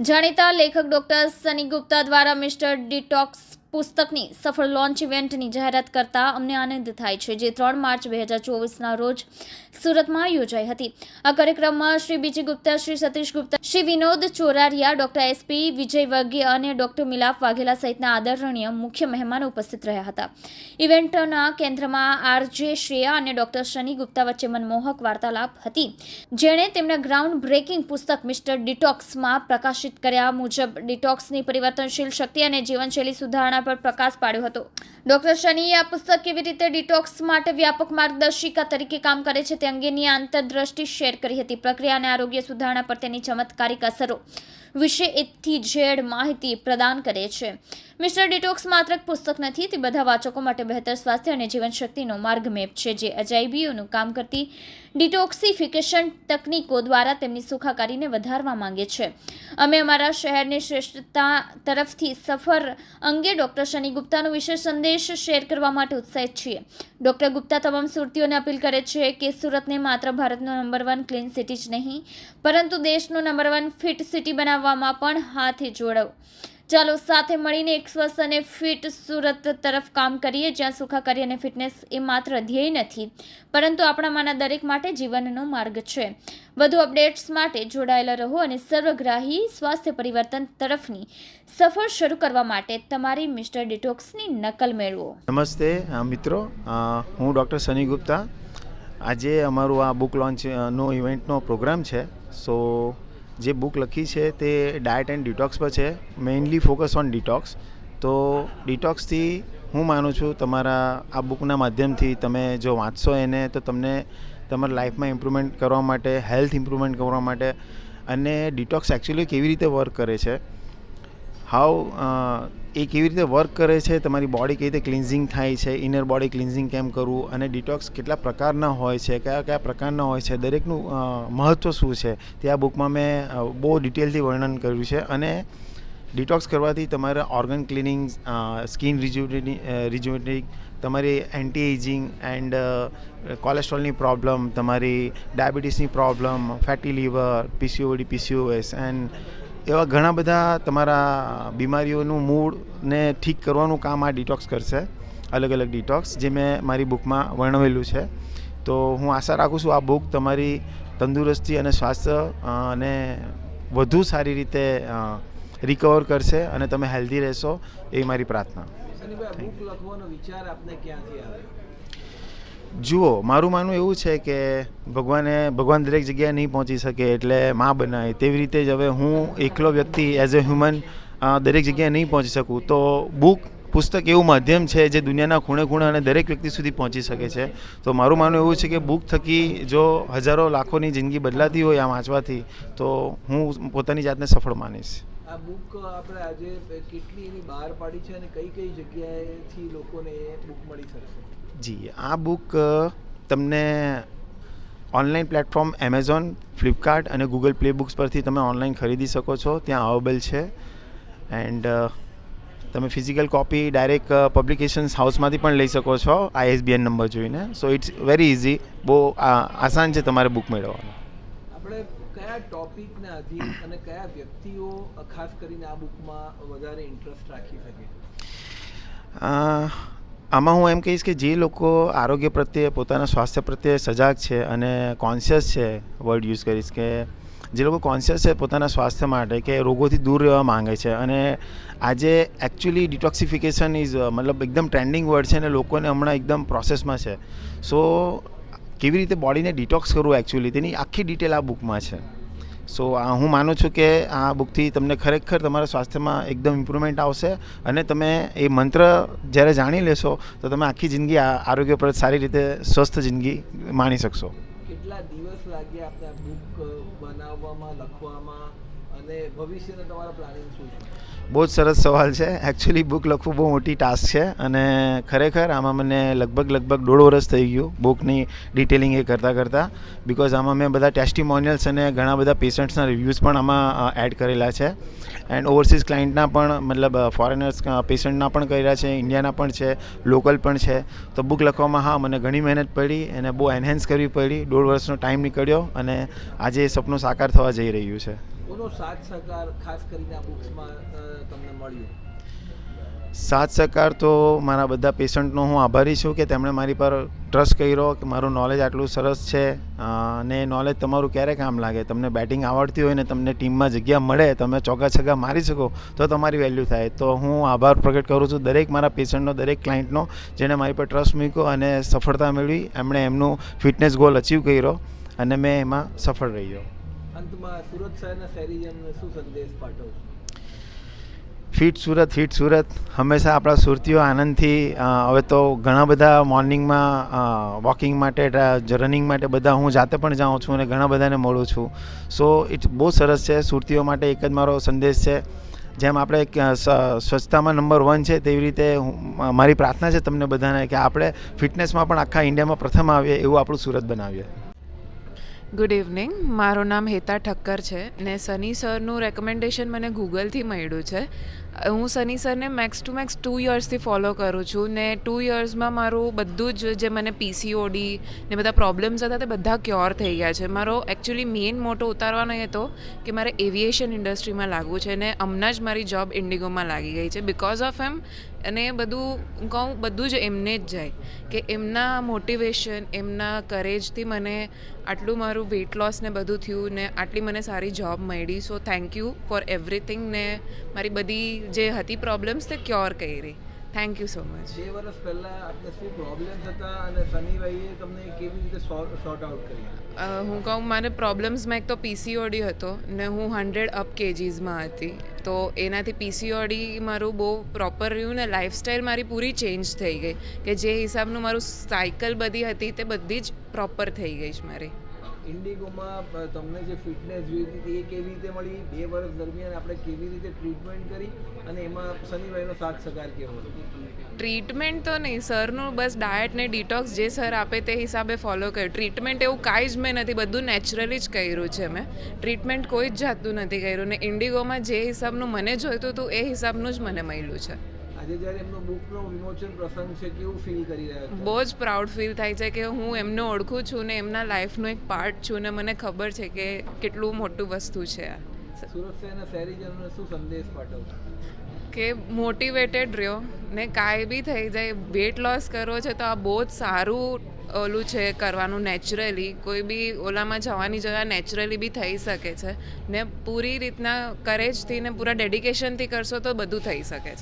જાણીતા લેખક ડોક્ટર સની ગુપ્તા દ્વારા મિસ્ટર ડિટોક્સ પુસ્તકની સફળ લોન્ચ ઇવેન્ટની જાહેરાત કરતા અમને આનંદ થાય છે, જે ત્રણ માર્ચ બે હજાર ચોવીસના રોજ સુરતમાં યોજાઈ હતી. આ કાર્યક્રમમાં Shri B G Gupta, Shri Satish Gupta, Shri Vinod Choraria, doctor SP Vijay Vargiya અને ડોક્ટર મિલાપ વાઘેલા સહિતના આદરણીય મુખ્ય મહેમાનો ઉપસ્થિત રહ્યા હતા. ઇવેન્ટના કેન્દ્રમાં આરજે શ્રેયા અને ડોક્ટર શની ગુપ્તા વચ્ચે મનમોહક વાર્તાલાપ હતી, જેણે તેમના ગ્રાઉન્ડ બ્રેકિંગ પુસ્તક મિસ્ટર ડિટોક્સમાં પ્રકાશિત કર્યા મુજબ ડિટોક્સની પરિવર્તનશીલ શક્તિ અને જીવનશૈલી સુધારણા પર પ્રકાશ પાડ્યો હતો. ડોક્ટર શનીએ આ પુસ્તક કેવી રીતે ડિટોક્સ માટે વ્યાપક માર્ગદર્શિકા તરીકે કામ કરે છે તે અંગેની આંતરદ્રષ્ટિ શેર કરી હતી. પ્રક્રિયા અને આરોગ્ય સુધારણા પર તેની ચમત્કારિક અસરો. વિશે એથી ઝેડ માહિતી પ્રદાન કરે છે. મિસ્ટર ડિટોક્સ માત્ર પુસ્તક નથી, તે બધા વાચકો માટે બહેતર સ્વાસ્થ્ય અને જીવનશક્તિનો માર્ગ મેપ છે, જે અજાયબીઓનું કામ કરતી ડિટોક્સિફિકેશન તકનીકો દ્વારા તેમની સુખાકારીને વધારવા માંગે છે. અમે અમારા શહેરની શ્રેષ્ઠતા તરફથી સફર અંગે ડૉક્ટર શની ગુપ્તાનો વિશેષ સંદેશ શેર કરવા માટે ઉત્સાહિત છીએ. ડૉક્ટર ગુપ્તા તમામ સુરતીઓને અપીલ કરે છે કે સુરતને માત્ર ભારતનો નંબર વન ક્લીન સિટી જ નહીં, પરંતુ દેશનું નંબર વન ફિટ સિટી બનાવવામાં પણ હાથ જોડો. ચાલો સાથે મળીને એક સ્વસ્થ અને ફિટ સુરત તરફ કામ કરીએ, જ્યાં સુખાકારી અને ફિટનેસ એ માત્ર ધ્યેય નથી, પરંતુ આપણામાંના દરેક માટે જીવનનો માર્ગ છે. વધુ અપડેટ્સ માટે જોડાયેલા રહો અને સર્વગ્રાહી સ્વાસ્થ્ય પરિવર્તન તરફની સફર શરૂ કરવા માટે તમારી મિસ્ટર ડિટોક્સની નકલ મેળવો. નમસ્તે મિત્રો. હું ડૉક્ટર સની ગુપ્તા. આજે અમારું આ બુક લોન્ચનો ઇવેન્ટનો પ્રોગ્રામ છે. સો જે બુક લખી છે તે ડાયટ એન્ડ ડિટોક્સ પર છે મેઇનલી ફોકસ ઓન ડિટોક્સ તો ડિટોક્સથી હું માનું છું તમારા આ બુકના માધ્યમથી તમે જો વાંચશો એને, તો તમને તમારા લાઈફમાં ઇમ્પ્રુવમેન્ટ કરવા માટે હેલ્થ ઇમ્પ્રુવમેન્ટ કરવા માટે, અને ડિટોક્સ એકચ્યુઅલી કેવી રીતે વર્ક કરે છે? હાઉ એ કેવી રીતે વર્ક કરે છે, તમારી બોડી કેવી રીતે ક્લિન્ઝિંગ થાય છે ઇનર બોડી ક્લિન્ઝિંગ કેમ કરવું અને ડિટોક્સ કેટલા પ્રકારના હોય છે, કયા કયા પ્રકારના હોય છે, દરેકનું મહત્ત્વ શું છે, તે આ બુકમાં મેં બહુ ડિટેલથી વર્ણન કર્યું છે અને ડિટોક્સ કરવાથી તમારા ઓર્ગન ક્લિનિંગ સ્કિન રિજુવેટિંગ તમારી એન્ટી એજિંગ એન્ડ કોલેસ્ટ્રોલની પ્રોબ્લમ તમારી ડાયાબિટીસની problem fatty liver PCOD PCOS and એવા ઘણા બધા તમારા બીમારીઓનું મૂળને ઠીક કરવાનું કામ આ ડિટોક્સ કરશે. અલગ અલગ ડિટોક્સ જે મેં મારી બુકમાં વર્ણવેલું છે. તો હું આશા રાખું છું આ બુક તમારી તંદુરસ્તી અને સ્વાસ્થ્ય અને વધુ સારી રીતે રિકવર કરશે અને તમે હેલ્ધી રહેશો એ મારી પ્રાર્થના. જુઓ, મારું માનવું એવું છે કે ભગવાને, ભગવાન દરેક જગ્યાએ નહીં પહોંચી શકે એટલે મા બનાવે તેવી રીતે જ હવે હું એકલો વ્યક્તિ એઝ અ હ્યુમન દરેક જગ્યાએ નહીં પહોંચી શકું. તો બુક, પુસ્તક એવું માધ્યમ છે જે દુનિયાના ખૂણે ખૂણે અને દરેક વ્યક્તિ સુધી પહોંચી શકે છે. તો મારું માનવું એવું છે કે બુક થકી જો હજારો લાખોની જિંદગી બદલાતી હોય આ વાંચવાથી, તો હું પોતાની જાતને સફળ માનીશ. આ બુક આપણે આજે કેટલી એની બહાર પાડી છે અને કઈ કઈ જગ્યાએથી લોકોને બુક મળી શકશે? જી આ બુક તમને ઓનલાઈન પ્લેટફોર્મ એમેઝોન ફ્લિપકાર્ટ અને ગૂગલ પ્લે બુક્સ પરથી તમે ઓનલાઈન ખરીદી શકો છો. ત્યાં અવેલેબલ છે. એન્ડ તમે ફિઝિકલ કોપી ડાયરેક્ટ પબ્લિકેશન્સ હાઉસમાંથી પણ લઈ શકો છો આઈએસબીએન નંબર જોઈને. સો ઇટ્સ વેરી ઇઝી બહુ આસાન છે તમારે બુક મેળવવાનું. આપણે કયા ટોપિકને આધીન અને કયા વ્યક્તિઓ ખાસ કરીને આ બુકમાં વધારે ઇન્ટરેસ્ટ રાખી શકે? આમાં હું એમ કહીશ કે જે લોકો આરોગ્ય પ્રત્યે, પોતાના સ્વાસ્થ્ય પ્રત્યે સજાગ છે અને કોન્શિયસ છે વર્ડ યુઝ કરીશ કે જે લોકો કોન્શિયસ છે પોતાના સ્વાસ્થ્ય માટે કે રોગોથી દૂર રહેવા માંગે છે. અને આજે એકચ્યુઅલી ડિટોક્સિફિકેશન ઇઝ મતલબ એકદમ ટ્રેન્ડિંગ વર્ડ છે અને લોકોને હમણાં એકદમ પ્રોસેસમાં છે. સો કેવી રીતે બોડીને ડિટોક્સ કરવું એકચ્યુઅલી તેની આખી ડિટેલ આ બુકમાં છે. સો, આ હું માનું છું કે આ બુકથી તમને ખરેખર તમારા સ્વાસ્થ્યમાં એકદમ ઇમ્પ્રુવમેન્ટ આવશે અને તમે એ મંત્ર જ્યારે જાણી લેશો, તો તમે આખી જિંદગી આરોગ્ય પર સારી રીતે સ્વસ્થ જિંદગી માણી શકશો. કેટલા દિવસ લાગ્યા બુક બનાવવામાં, લખવામાં? અને ભવિષ્યના તમારા પ્લાનિંગ શું છે? બહુ જ સરસ સવાલ છે. એકચ્યુઅલી બુક લખવું બહુ મોટી ટાસ્ક છે અને ખરેખર આમાં મને લગભગ લગભગ દોઢ વર્ષ થઈ ગયું બુકની ડિટેલિંગ એ કરતાં કરતાં બિકોઝ આમાં મેં બધા ટેસ્ટિમોનિયલ્સ અને ઘણા બધા પેશન્ટ્સના રિવ્યૂઝ પણ આમાં એડ કરેલા છે. એન્ડ ઓવરસીઝ ક્લાયન્ટના પણ, મતલબ ફોરેનર્સ પેશન્ટના પણ કર્યા છે ઇન્ડિયાના પણ છે લોકલ પણ છે. તો બુક લખવામાં હા, મને ઘણી મહેનત પડી અને બહુ એનહેન્સ કરવી પડી. દોઢ વર્ષનો ટાઈમ નીકળ્યો અને આજે એ સપનું સાકાર થવા જઈ રહ્યું છે. સાથ સહકાર ખાસ કરીને સાથ સહકાર તો મારા બધા પેશન્ટનો હું આભારી છું કે તેમણે મારી પર ટ્રસ્ટ કર્યો કે મારું નોલેજ આટલું સરસ છે અને નોલેજ તમારું ક્યારે કામ લાગે? તમને બેટિંગ આવડતી હોય ને તમને ટીમમાં જગ્યા મળે, તમે ચોગ્ગા છગ્ગા મારી શકો, તો તમારી વેલ્યુ થાય. તો હું આભાર પ્રગટ કરું છું દરેક મારા પેશન્ટનો, દરેક ક્લાયન્ટનો, જેણે મારી પર ટ્રસ્ટ મૂક્યો અને સફળતા મેળવી. એમણે એમનું ફિટનેસ ગોલ અચીવ કર્યો અને મેં એમાં સફળ રહ્યો. અંતમાં સુરત ફિટ સુરત ફિટ સુરત. હંમેશા આપણા સુરતીઓ આનંદથી હવે તો ઘણા બધા મોર્નિંગમાં વોકિંગ માટે રનિંગ માટે બધા હું જાતે પણ જાઉં છું અને ઘણા બધાને મળું છું. સો ઇટ્સ બહુ સરસ છે. સુરતીઓ માટે એક જ મારો સંદેશ છે. જેમ આપણે સ્વચ્છતામાં નંબર વન છે, તેવી રીતે મારી પ્રાર્થના છે તમને બધાને કે આપણે ફિટનેસમાં પણ આખા ઇન્ડિયામાં પ્રથમ આવીએ એવું આપણું સુરત બનાવીએ. ગુડ ઇવનિંગ મારું નામ હેતા ઠક્કર છે ને સની સરનું રેકમેન્ડેશન મને ગૂગલથી મળ્યું છે. હું સની સરને મેક્સ ટુ મેક્સ ટુ યર્સથી ફોલો કરું છું ને ટુ યર્સમાં મારું બધું જ જે મને પીસીઓડી ને બધા પ્રોબ્લેમ્સ હતા તે બધા ક્યોર થઈ ગયા છે. મારો એકચ્યુઅલી મેઇન મોટો ઉતારવાનો એ હતો કે મારે એવિએશન ઇન્ડસ્ટ્રીમાં લાગવું છે ને હમણાં જ મારી જોબ ઇન્ડિગોમાં લાગી ગઈ છે. બિકોઝ ઓફ એમ અને બધું, હું કહું, બધું જ એમને જ જાય કે એમના મોટિવેશન એમના કરેજથી મને આટલું મારું વેઇટ લોસ ને બધું થયું ને આટલી મને સારી જોબ મળી. So thank you for everything ને મારી બધી જે હતી પ્રોબ્લેમ્સ તે ક્યોર કરી. થેન્ક યુ સો મચ બે વર્ષ પહેલાં આપને શું પ્રોબ્લેમ્સ હતા અને સનીભાઈએ તમને કેવી રીતે સોર્ટ આઉટ કરી? હું કહું મારે પ્રોબ્લેમ્સમાં એક તો પીસીઓડી હતો ને હું હંડ્રેડ અપ કેજીસમાં હતી. તો એનાથી પીસીઓડી મારું બહુ પ્રોપર રહ્યું ને લાઈફસ્ટાઈલ મારી પૂરી ચેન્જ થઈ ગઈ. કે જે હિસાબનું મારું સાયકલ બધી હતી તે બધી જ પ્રોપર થઈ ગઈ છે મારી. ઇન્ડિગોમાં તમને જે ફિટનેસ જોઈતી હતી એ કેવી રીતે મળી? બે વર્ષ દરમિયાન આપણે કેવી રીતે ટ્રીટમેન્ટ કરી અને એમાં શનિભાઈનો સાથ સહકાર કેવો ટ્રીટમેન્ટ તો નહીં, સરનું બસ ડાયટ ને ડિટોક્સ જે સર આપે તે હિસાબે ફોલો કર્યું. ટ્રીટમેન્ટ એવું કાંઈ જ મેં નથી, બધું નેચરલી જ કર્યું છે મેં. ટ્રીટમેન્ટ કોઈ જ જાતનું નથી કર્યું ને ઇન્ડિગોમાં જે હિસાબનું મને જોઈતું હતું, એ હિસાબનું જ મને મળ્યું છે. આજે જ્યારે એમનો બુકનો વિમોચન પ્રસંગ છે કેવું ફીલ કરી રહ્યા બહુ જ પ્રાઉડ ફીલ થાય છે કે હું એમને ઓળખું છું ને એમના લાઈફનો એક પાર્ટ છું ને મને ખબર છે કે કેટલું મોટું વસ્તુ છે આ. સુરત શહેરના શહેરીજનોને શું સંદેશ પાઠવશો કે મોટિવેટેડ રહ્યો ને કાંઈ બી થઈ જાય વેટ લોસ કરવો છે તો આ બહુ જ સારું ઓલું છે કરવાનું નેચરલી કોઈ બી ઓલામાં જવાની જગ્યા નેચરલી બી થઈ શકે છે ને પૂરી રીતના કરેજથી ને પૂરા ડેડિકેશનથી કરશો તો બધું થઈ શકે છે.